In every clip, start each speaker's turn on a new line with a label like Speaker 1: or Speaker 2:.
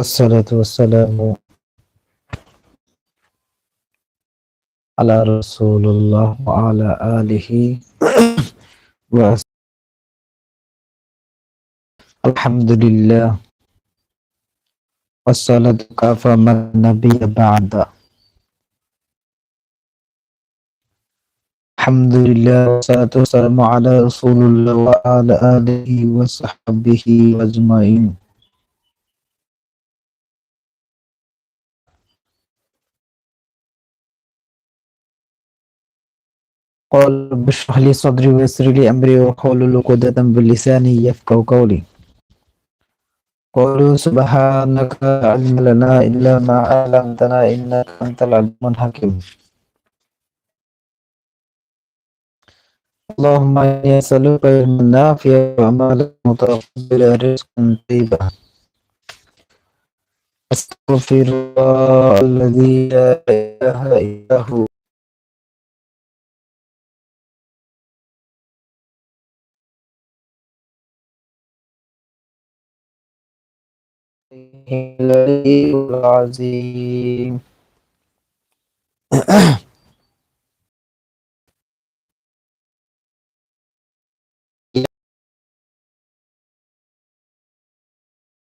Speaker 1: والصلاة والسلام على رسول الله وعلى آله وأصحابه. الحمد لله والصلاة كافى من نبي بعد. الحمد لله والصلاة والسلام على رسول الله وعلى آله وصحبه أجمعين قال رب اشرح لي صدري ويسر لي أمري واحلل عقدة من يفقهوا قولي. قالوا سبحانك علم لنا إلا ما علمتنا إنك أنت العليم الحكيم. اللهم إني أسألك علما نافعا وعملا متقبلا رزقا طيبا. أستغفر الله الذي لا إله إلا هو. العظيم.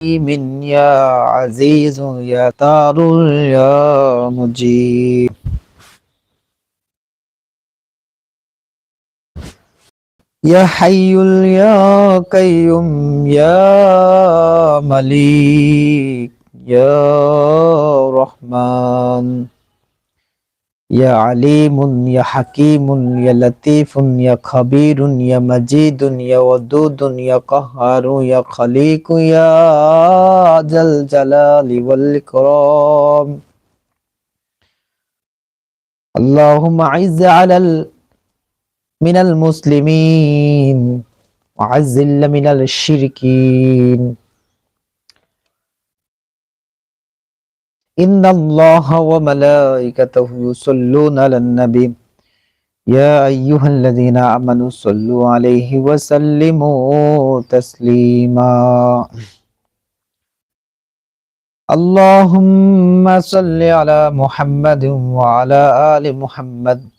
Speaker 1: من يا عزيز يا تار يا مجيب. يا حي يا قيوم يا مليك يا رحمن يا عليم يا حكيم يا لطيف يا خبير يا مجيد يا ودود يا قهار يا خليق يا ذا الجلال والإكرام اللهم عز على من المسلمين. وعزل من الشركين. إن الله وملائكته يصلون على النبي. يا أيها الذين آمنوا صلوا عليه وسلموا تسليما. اللهم صل على محمد وعلى آل محمد.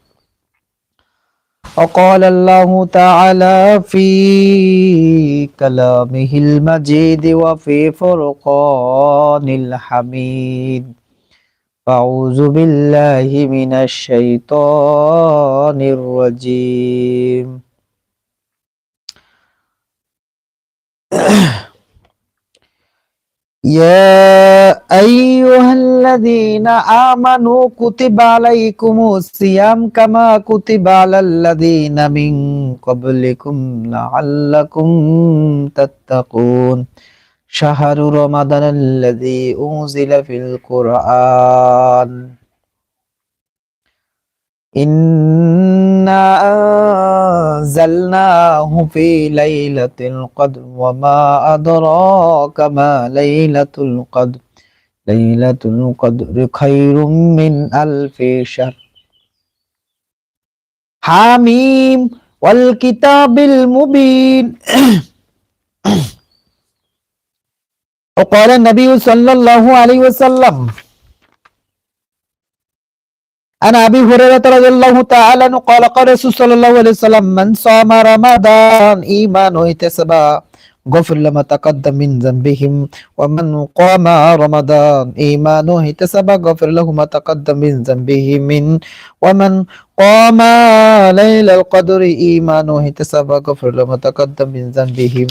Speaker 1: وقال الله تعالى في كلامه المجيد وفي فرقان الحميد أعوذ بالله من الشيطان الرجيم يا أيها الذين آمنوا كتب عليكم الصيام كما كتب على الذين من قبلكم لعلكم تتقون. شهر رمضان الذي أنزل في القرآن. إنا أنزلناه في ليلة القدر وما أدراك ما ليلة القدر. ليلة القدر خير من ألف شهر حميم والكتاب المبين وقال النبي صلى الله عليه وسلم عن ابي هريره رضي الله تعالى عنه قال قال رسول صلى الله عليه وسلم من صام رمضان ايمانا واحتسابا غفر لما تقدم من ذنبهم. ومن قام رمضان إيمانه احتسب غفر له ما تقدم من ذنبه من ومن قام ليل القدر إيمانه احتسب غفر له ما تقدم من ذنبهم.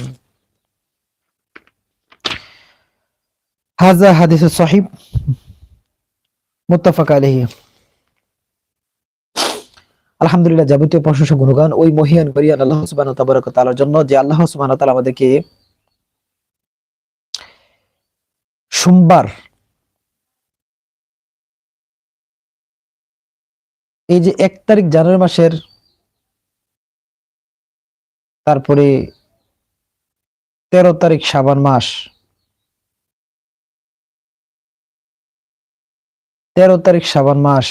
Speaker 1: هذا حديث صحيح. متفق عليه. আলহামদুলিল্লাহ, যাবতীয় প্রশংসা গুণগান ওই মহিয়ান করিয়ান আল্লাহ সুবহানাহু তাবারাক তাআলার জন্য যে আল্লাহ সুবহানাহু তাআলা আমাদেরকে সোমবার এই যে এক তারিখ জানুয়ারি মাসের তারপরে তেরো তারিখ সাবান মাস, তেরো তারিখ সাবান মাস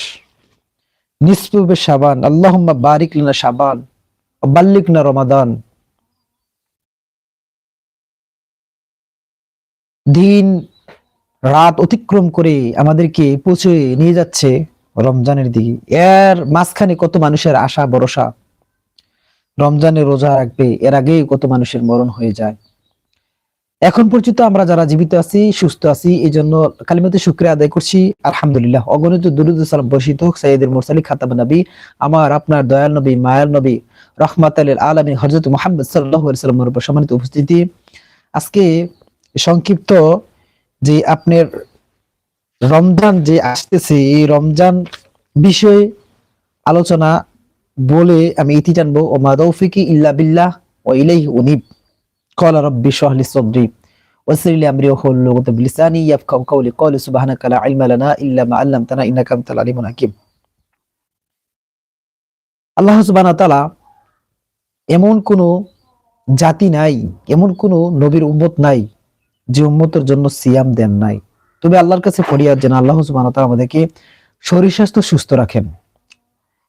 Speaker 1: নিসপুবে সাবান আল্লাহুম্মা বারিক লিনা সাবান বাল্লিক না রমাদান। দিন, রাত অতিক্রম করে আমাদেরকে পৌঁছে নিয়ে যাচ্ছে রমজানের দিকে। এর মাঝখানে কত মানুষের আশা, ভরসা। রমজানের রোজা রাখবে, এর আগেই কত মানুষের মরণ হয়ে যায়। এখন পর্যন্ত আমরা যারা জীবিত আছি, সুস্থ আছি এই জন্য কালিমাতে শুক্রিয়া আদায় করছি। আলহামদুলিল্লাহ। অগণিত দুরুদ বর্ষিত হোক সাইয়েদের মুরসালি খাতাব নবী, আমার আপনার দয়াল নবী, মায়াল নবী রহমাত আলমী হজরত মোহাম্মদ সাল্লাহ সম্মানিত উপস্থিতি। আজকে সংক্ষিপ্ত যে আপনার রমজান যে আসতেছে, এই রমজান বিষয়ে আলোচনা বলে আমি ইতি জানব। ও মাদৌফিকি ইল্লা বিল্লাহ ও ইলাইহি উনিব। قال رب اشرح لي صدري ويسر لي امري واحلل عقدة من لساني يفقهوا قولي قال سبحانك لا علم لنا الا ما علمتنا انك انت العليم الحكيم আল্লাহ সুবহানাহু ওয়া তাআলা এমন কোন জাতি নাই এমন কোন নবীর উম্মত নাই যে উম্মতের জন্য সিয়াম দেন নাই তবে আল্লাহর কাছে ফরিয়াদ যেন আল্লাহ সুবহানাহু ওয়া তাআলা আমাদেরকে শরীর স্বাস্থ্য সুস্থ রাখেন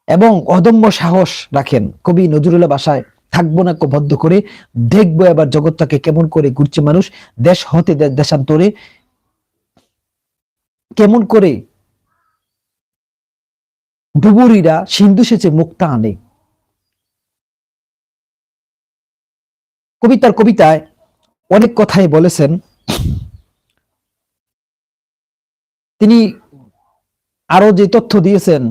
Speaker 1: এবং অদম্য সাহস রাখেন কবি নজরুল্লাহ বাসায় থাকব না বদ্ধ করে দেখব এবার জগৎটাকে কেমন করে ঘুরছে মানুষ, দেশ হতে দেশান্তরে কেমন করে ডুবুরিরা সিন্ধু সেচে মুক্তা আনে। কবিতার কবিতায় অনেক কথাই বলেছেন। তিনি আরও যে তথ্য দিয়েছেন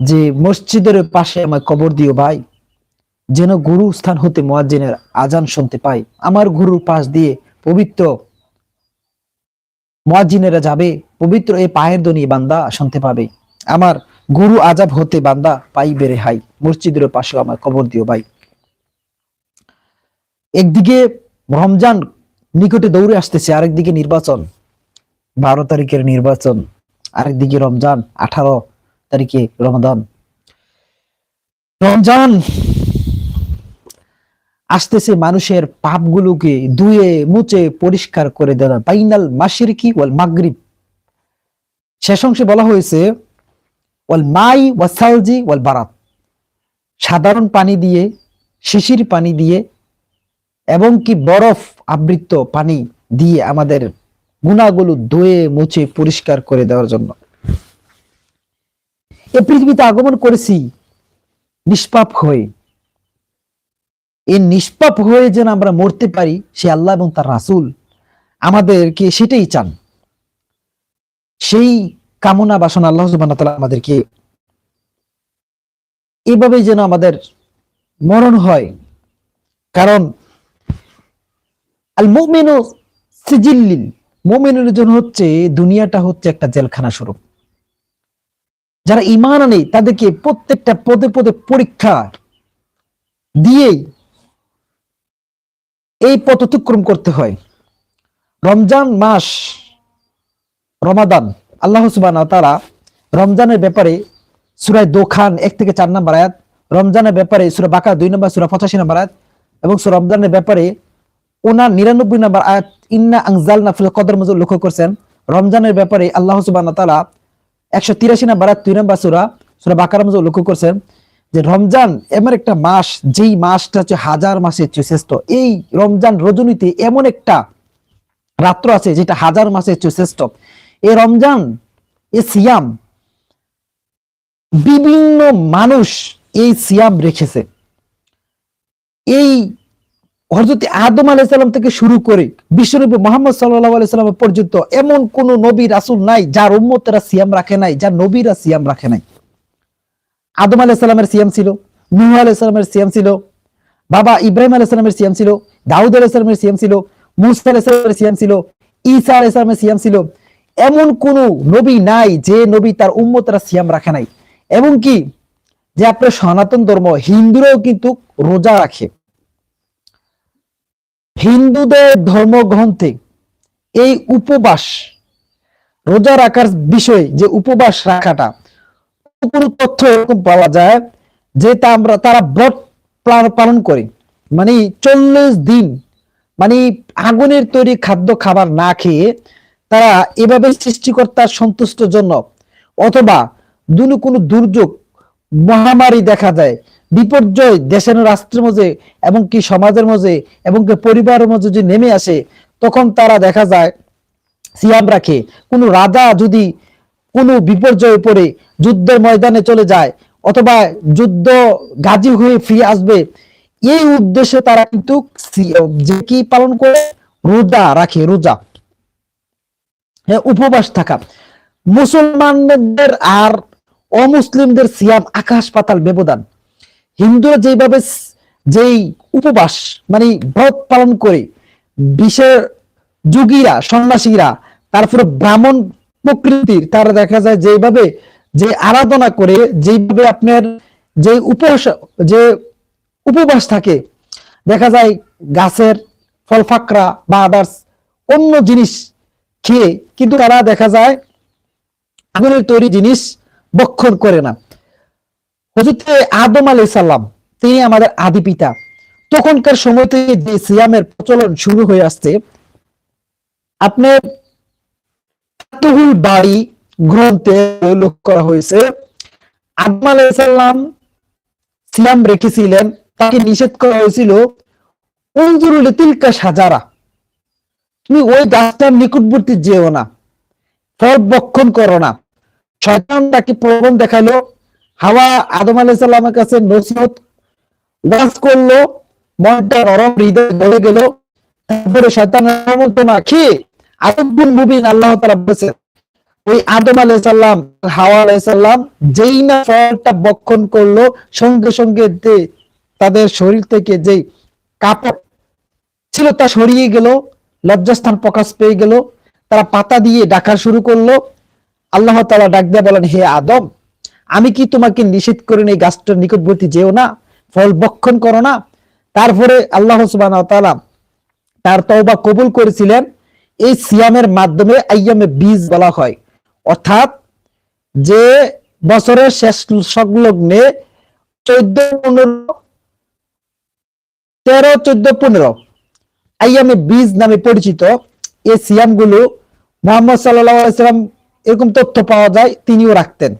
Speaker 1: যে মসজিদের পাশে আমার কবর দিও ভাই। যেন গুরু স্থান হতে মোয়াজ্জিনের আজান শুনতে পাই আমার গুরুর পাশ দিয়ে পবিত্র মোয়াজ্জিনেরা যাবে, পবিত্র এই পায়ের দনি বান্দা শুনতে পাবে। আমার গুরু আজাব হতে বান্দা পাইবে রেহাই। মসজিদের পাশে আমার কবর দিও ভাই। একদিকে রমজান নিকটে দৌড়ে আসতেছে, আরেকদিকে নির্বাচন, বারো তারিখের নির্বাচন, আরেকদিকে রমজান, আঠারো তারিখে রমাদান। রমজান আসতেছে মানুষের পাপগুলোকে ধুয়ে মুছে পরিষ্কার করে দেওয়া বাইনাল মাশরিকি ওয়াল মাগরিব। শেষ অংশে বলা হয়েছে, ওয়াল মাই ওয়াসালজি ওয়াল বারাত। সাধারণ পানি দিয়ে, শিশির পানি দিয়ে এবং কি বরফ আবৃত পানি দিয়ে আমাদের গুণাগুলো ধুয়ে মুছে পরিষ্কার করে দেওয়ার জন্য। এ পৃথিবীতে আগমন করেছি, নিষ্পাপ হয়ে। এই নিষ্পাপ হয়ে যেন আমরা মরতে পারি, সে আল্লাহ এবং তার রাসূল আমাদেরকে সেটাই চান। সেই কামনা বাসনা আল্লাহ সুবহানাহু আমাদেরকে এভাবেই যেন আমাদের মরণ হয়। কারণ আল মুমিনু সিজিল্লিল মুমিনের জন্য হচ্ছে দুনিয়াটা হচ্ছে একটা জেলখানা স্বরূপ। যারা ইমান আনে, তাদেরকে প্রত্যেকটা পদে পদে পরীক্ষা দিয়েই এই পথ অতিক্রম করতে হয়। রমজান মাস, রমাদান, আল্লাহ সুবান তারা রমজানের ব্যাপারে সুরায় দোখান এক থেকে চার নম্বর আয়াত, রমজানের ব্যাপারে সুরা বাঁকা দুই নম্বর, সুরা পঁচাশি নম্বর আয়াত এবং সুরা রমজানের ব্যাপারে ওনার নিরানব্বই নম্বর আয়াত ইন্না আংজাল নাফিল কদর মজুর লক্ষ্য করছেন। রমজানের ব্যাপারে আল্লাহ সুবান তালা একশো তিরাশি নম্বর আয়াত দুই নম্বর সুরা সুরা বাকার মজুর লক্ষ্য করছেন। যে রমজান এমন একটা মাস, যেই মাসটা হচ্ছে হাজার মাসের চেয়ে শ্রেষ্ঠ। এই রমজান রজনীতে এমন একটা রাত্র আছে যেটা হাজার মাসের চেয়ে শ্রেষ্ঠ। এই রমজান এ সিয়াম, বিভিন্ন মানুষ এই সিয়াম রেখেছে। এই হজরত আদম আলাইসাল্লাম থেকে শুরু করে বিশ্বনবী মোহাম্মদ সাল্লাহ আলাইসাল্লাম পর্যন্ত এমন কোন নবী রাসুল নাই যার উম্মতেরা সিয়াম রাখে নাই, যার নবীরা সিয়াম রাখে নাই। আদম আলাইসাল্লামের সিয়াম ছিল, নুহ আলাইসাল্লামের সিয়াম ছিল, বাবা ইব্রাহিম আলাইসাল্লামের সিয়াম ছিল, দাউদ আলাইসাল্লামের সিয়াম ছিল, মুসা আলাইসাল্লামের সিয়াম ছিল, ঈসা আলাইসাল্লামের সিয়াম ছিল। এমন কোন নবী নাই যে নবী তার উম্মতরা সিয়াম রাখে নাই। এবং কি যে আপনার সনাতন ধর্ম, হিন্দুরাও কিন্তু রোজা রাখে। হিন্দুদের ধর্মগ্রন্থে এই উপবাস, রোজা রাখার বিষয়ে, যে উপবাস রাখাটা কোনো তথ্য এরকম পাওয়া যায় যে তা আমরা তারা ব্রত পালন- করে। মানে চল্লিশ দিন মানে আগুনের তৈরি খাদ্য খাবার না খেয়ে তারা এভাবে সৃষ্টিকর্তার সন্তুষ্ট জন্য অথবা দুনো কোনো দুর্যোগ, মহামারী দেখা যায় বিপর্যয় দেশের রাষ্ট্রের মধ্যে এবং কি সমাজের মধ্যে এবং কি পরিবারের মধ্যে যদি নেমে আসে, তখন তারা দেখা যায়, সিয়াম রাখে। কোনো রাজা যদি কোনো বিপর্যয়ে পড়ে যুদ্ধের ময়দানে চলে যায় অথবা যুদ্ধ গাজী হয়ে ফিরে আসবে, এই উদ্দেশ্যে তারা কিন্তু কি পালন করে? রোজা রাখে, রোজা। হ্যাঁ উপবাস থাকা। মুসলমানদের আর অমুসলিমদের সিয়াম আকাশ পাতাল ব্যবধান। হিন্দুরা যেভাবে যেই উপবাস মানে ব্রত পালন করে বিশের যুগীরা, সন্ন্যাসীরা, তারপরে ব্রাহ্মণ প্রকৃতির, তারা দেখা যায় যেভাবে যে আরাধনা করে যেভাবে আপনার যে উপবাস যে উপবাস থাকে, দেখা যায় গাছের ফল ফাকরা বা আদার্স অন্য জিনিস খেয়ে, কিন্তু তারা দেখা যায় আগুনের তৈরি জিনিস বক্ষণ করে না। হজরতে আদম আলাই সাল্লাম তিনি আমাদের আদি পিতা। তখনকার সময় থেকে যে সিয়ামের প্রচলন শুরু হয়ে আসছে, আপনার ফাতুহুল বাড়ি গ্রন্থে উল্লেখ করা হয়েছে, আদম আলাই সাল্লাম সিয়াম রেখেছিলেন, তাকে নিষেধ করা হয়েছিল অঞ্জুরুল তিলকা সাজারা তুমি ওই গাছটার নিকটবর্তী যেও না, ফল বক্ষণ করো না শয়তান তাকে প্রবণ দেখাল হাওয়া আদম আলাইহিস সালামের কাছে নসিহত, ওয়াজ করল মনটা নরম, হৃদয় গলে গেল, তারপরে শয়তানের প্রবণতা খেয়ে আদবুন মুবিন আল্লাহ তাআলা বলেছেন, ওই আদম আলাইহিস সালাম, হাওয়া আলাইহিস সালাম যেই না ফলটা বক্ষণ করল, সঙ্গে সঙ্গে তাদের শরীর থেকে যেই কাপড় ছিল তা সরিয়ে গেল, লজ্জাস্থান প্রকাশ পেয়ে গেল, তারা পাতা দিয়ে ডাকা শুরু করল। আল্লাহ তাআলা ডাক দিয়ে বলেন, হে আদম, আমি কি তোমাকে নিষেধ করে গাছটার নিকটবর্তী যেও না? ফল বক্ষণ করো না? তারপরে আল্লাহ তাআলা তার তওবা কবুল করেছিলেন। এই সিয়ামের মাধ্যমে আইয়ামে বীজ বলা হয়। অর্থাৎ যে বছরের শেষ সংলগ্নে চোদ্দ পনেরো, তেরো, চোদ্দ পনেরো আইয়ামে বীজ নামে পরিচিত এই সিয়ামগুলো মোহাম্মদ সাল্লাম এরকম তথ্য পাওয়া যায়, তিনিও রাখতেন।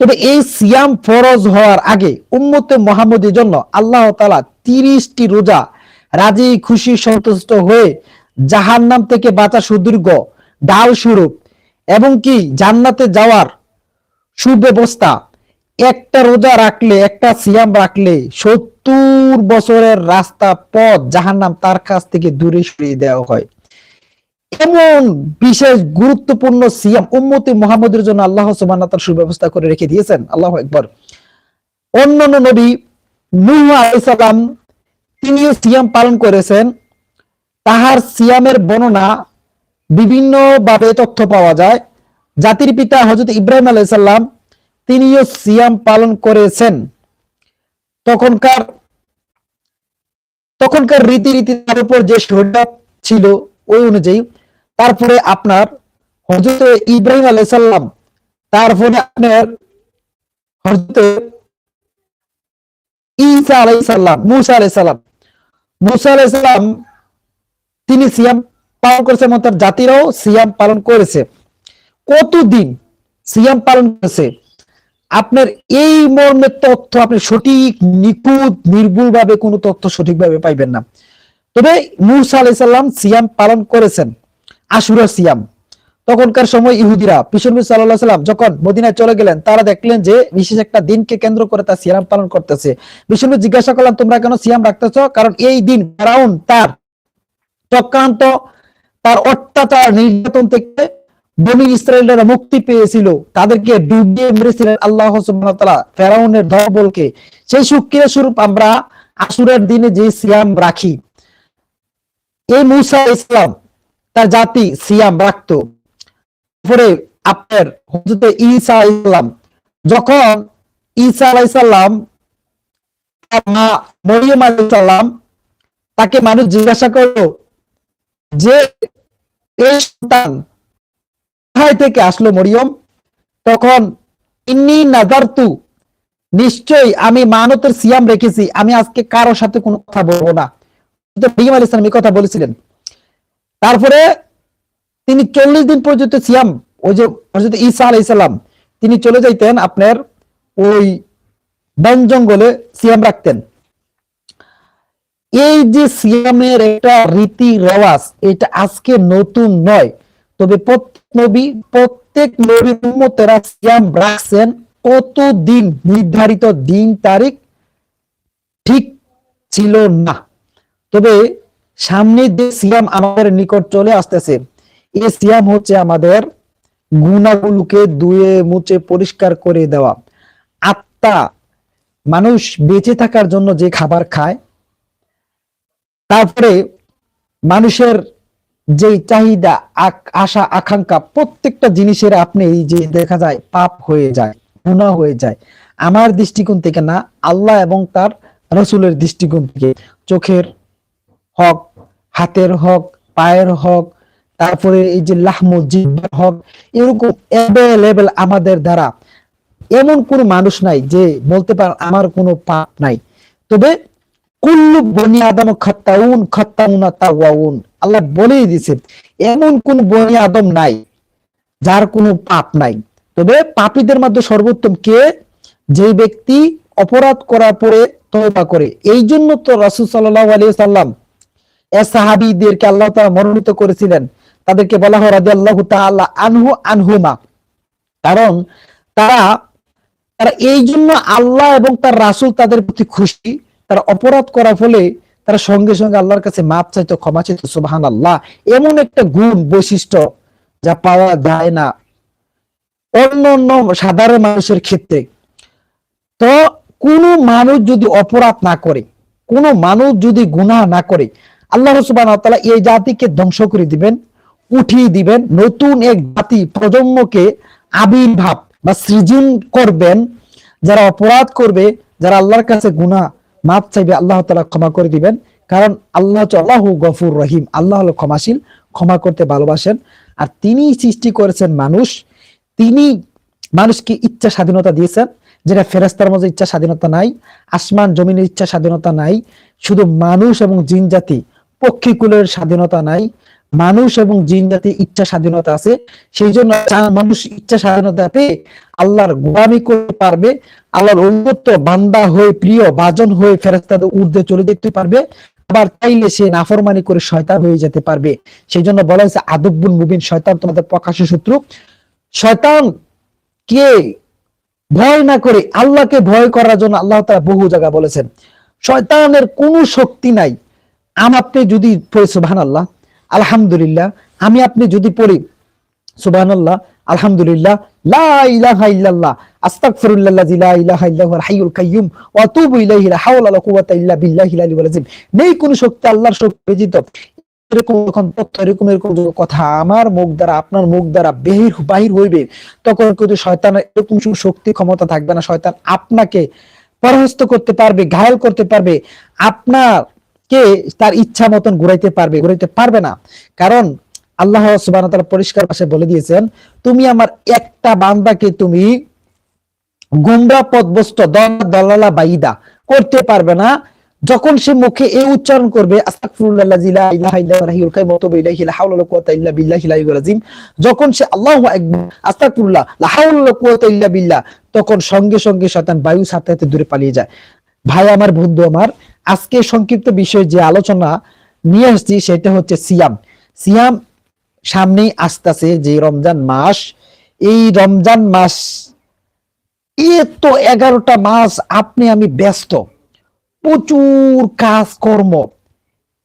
Speaker 1: তবে এই সিয়াম ফরজ হওয়ার আগে উম্মতে মোহাম্মদের জন্য আল্লাহ তালা তিরিশটি রোজা রাজি, খুশি, সন্তুষ্ট হয়ে জাহান নাম থেকে বাঁচা সুদীর্ঘ, ডাল স্বরূপ এবং কি জান্নাতে যাওয়ার সুব্যবস্থা। একটা রোজা রাখলে, একটা সিয়াম রাখলে সত্তর বছরের রাস্তা পথ জাহান্নাম তার কাছ থেকে দূরে সরিয়ে দেওয়া হয়। এমন বিশেষ গুরুত্বপূর্ণ সিয়াম উম্মতি মোহাম্মদের জন্য আল্লাহ ওয়া তাআলা সুব্যবস্থা করে রেখে দিয়েছেন। আল্লাহ একবার অন্যান্য নবী নূহ আলাইহিস সালাম তিনিও সিয়াম পালন করেছেন। তাহার সিয়ামের বর্ণনা বিভিন্ন ভাবে তথ্য পাওয়া যায়। জাতির পিতা হযরত ইব্রাহিম আলাইহিস সালাম, তিনিও সিয়াম পালন করেছেন। তখনকার তখনকার রীতিনীতি তার উপর যে শরীয়ত ছিল ওই অনুযায়ী, তারপরে আপনার হযরত ইব্রাহিম আলাইহিস সালাম তারপরে আপনার হযরত ঈসা আলাইহিস সালাম, মুসা আলাইহিস সালাম, মুসা আলাইহিস সালাম তিনি সিয়াম পালন করেছে এবং তার জাতিরাও সিয়াম পালন করেছে। কতদিন সিয়াম পালন করেছে? আপনার এই মর্মের তথ্য আপনি সঠিক, নিখুঁত নির্ভুল ভাবে কোনো তথ্য সঠিকভাবে পাইবেন না। তবে মুসা আলাইসাল্লাম সিয়াম পালন করেছেন, আশুরা সিয়াম। তখনকার সময় ইহুদিরা পিসনবী সাল্লাহ সাল্লাম যখন মদিনায় চলে গেলেন, তারা দেখলেন যে বিশেষ একটা দিনকে কেন্দ্র করে তার সিয়াম পালন করতেছে। বিষ্ণু জিজ্ঞাসা করলাম তোমরা কেন সিয়াম রাখতেছ? কারণ এই দিন ফেরাউন তার চক্রান্ত তার অত্যাচার নির্যাতন থেকে বনি ইসরায়েলরা মুক্তি পেয়েছিল। তাদেরকে ডুবিয়ে মেরেছিলেন আল্লাহ তাআলা ফেরাউনের ধবলকে সেই সুক্রিয়া স্বরূপ আমরা আসুরের দিনে যে সিয়াম রাখি। এই মুসা ইসলাম তার জাতি সিয়াম রাখতো। পরে আপনার হযরত ঈসা ইসলাম যখন ঈসা আলাইহিস সালাম তার মা মরিয়ম আলাইসাল্লাম তাকে মানুষ জিজ্ঞাসা করল যে এই সন্তান কোথায় থেকে আসলো মরিয়ম? তখন, ইন্নি নাজারতু, নিশ্চয়ই আমি মানতের সিয়াম রেখেছি। আমি আজকে কারোর সাথে কোনো কথা বলব না। ইব্রাহিম আলী ইসলাম এই কথা বলেছিলেন। তারপরে তিনি চল্লিশ দিন পর্যন্ত সিয়াম, ওই যে হযরত ঈসা আলাই সাল্লাম তিনি চলে যাইতেন আপনার ওই বন জঙ্গলে সিয়াম রাখতেন। এই যে সিয়ামের একটা রীতি রেওয়াজ এটা আজকে নতুন নয়। তবে নবী, প্রত্যেক নবীর উম্মতেরা সিয়াম রাখছেন কত দিন নির্ধারিত দিন, তারিখ ঠিক ছিল না। তবে সামনে যে সিয়াম আমাদের নিকট চলে আসতেছে। এই সিয়াম হচ্ছে আমাদের গুণাগুলোকে ধুয়ে মুছে পরিষ্কার করে দেওয়া। আত্মা, মানুষ বেঁচে থাকার জন্য যে খাবার খায় তারপরে মানুষের যে চাহিদা আশা, আকাঙ্ক্ষা প্রত্যেকটা জিনিসের আপনি এই যে দেখা যায় পাপ হয়ে যায় গুণা হয়ে যায়, আমার দৃষ্টিকোণ থেকে না, আল্লাহ এবং তার রসুলের দৃষ্টিকোণ থেকে চোখের হক, হাতের হক, পায়ের হক, তারপরে এই যে লাহমু জিব্বার হক, এরকম অ্যাভেলেবেল আমাদের দ্বারা এমন কোন মানুষ নাই যে বলতে পার আমার কোনো পাপ নাই। তবে কুল্লু বনি আদম খত্তাউন খত্তাউনা তাওয়াউন। আল্লাহ বলেই দিয়েছে এমন কোন বনি আদম নাই, যার কোনো পাপ নাই। তবে পাপীদের মধ্যে সর্বোত্তম কে? যে ব্যক্তি অপরাধ করার পরে তওবা করে। এই জন্য তো রাসূল সাল্লাল্লাহু আলাইহি সাল্লাম এ আল্লাহ তাআলা মনোনীত করেছিলেন। তাদেরকে বলা হয় রাদিয়াল্লাহু তাআলা আনহু আনহুমা। কারণ তারা তারা এই জন্য আল্লাহ এবং তার রাসূল তাদের প্রতি খুশি। তারা অপরাধ করার ফলে তারা সঙ্গে সঙ্গে আল্লাহর কাছে মাপ চাইতো, ক্ষমা চাইতো সুবাহান আল্লাহ এমন একটা গুণ, বৈশিষ্ট্য যা পাওয়া যায় না অন্য অন্য সাধারণ মানুষের ক্ষেত্রে। তো কোন মানুষ যদি অপরাধ না করে, কোন মানুষ যদি গুনাহ না করে, আল্লাহ সুবাহ এই জাতিকে ধ্বংস করে দিবেন, উঠিয়ে দিবেন, নতুন এক জাতি প্রজন্মকে আবির্ভাব বা সৃজন করবেন, যারা অপরাধ করবে, যারা আল্লাহর কাছে গুনাহ মাপ চাইবে, আল্লাহ তালা ক্ষমা করে দিবেন। কারণ আল্লাহ আল্লাহ গফুর রহিম। আল্লাহ হলো ক্ষমাশীল, ক্ষমা করতে ভালোবাসেন। আর তিনি সৃষ্টি করেছেন মানুষ। তিনি মানুষকে ইচ্ছা স্বাধীনতা দিয়েছেন, যেটা ফেরাস্তার মধ্যে ইচ্ছা স্বাধীনতা নাই, আসমান জমিনের ইচ্ছা স্বাধীনতা নাই, শুধু মানুষ এবং জিন জাতি পক্ষীকুলের স্বাধীনতা নাই। মানুষ এবং জিন জাতি ইচ্ছা স্বাধীনতা আছে। সেই জন্য মানুষ ইচ্ছা স্বাধীনতা পেয়ে আল্লাহর গোলামি করতে পারবে, আল্লাহর অনুগত বান্দা হয়ে, প্রিয় বাজন হয়ে ফেরেস্তাদের ঊর্ধ্বে চলে যেতে পারবে। আবার চাইলে সে নাফরমানি করে শয়তান হয়ে যেতে পারবে। সেই জন্য বলা হয়েছে আদব্বুল মুবিন শয়তান তোমাদের প্রকাশ্য শত্রু। শয়তান কে? ভয় না করে, আল্লাহকে ভয় করার জন্য আল্লাহ তারা বহু জায়গা বলেছেন। শয়তানের কোনো শক্তি নাই। আম আপনি যদি পড়ি সুবাহান আল্লাহ আলহামদুলিল্লাহ, আমি আপনি যদি পড়ি সুবাহান আলহামদুলিল্লাহ কথা আমার মুখ দ্বারা, আপনার মুখ দ্বারা বেহির, বাহির হইবে, তখন কিন্তু শয়তানের এরকম শক্তি, ক্ষমতা থাকবে না। শয়তান আপনাকে পরাহস্ত করতে পারবে, ঘায়ল করতে পারবে। আপনাকে তার ইচ্ছা মতন ঘুরাইতে পারবে ঘুরাইতে পারবে না। কারণ আল্লাহ সুবাহ পরিষ্কার ভাষায় বলে দিয়েছেন, তুমি আমার একটা বান্দাকে তুমি গুমরা পদবস্ত দলালা, বাইদা করতে পারবে না। যখন সে মুখে এই উচ্চারণ করবে যখন সে আল্লাহু তখন সঙ্গে সঙ্গে শয়তান বায়ু সাথে দূরে পালিয়ে যায়। ভাই, আমার বন্ধু আমার আজকে সংক্ষিপ্ত বিষয়ে যে আলোচনা নিয়ে আসছি সেটা হচ্ছে সিয়াম। সিয়াম সামনেই আসতেছে যে রমজান মাস। এই রমজান মাস এ তো এগারোটা মাস আপনি আমি ব্যস্ত। প্রচুর কাজকর্ম।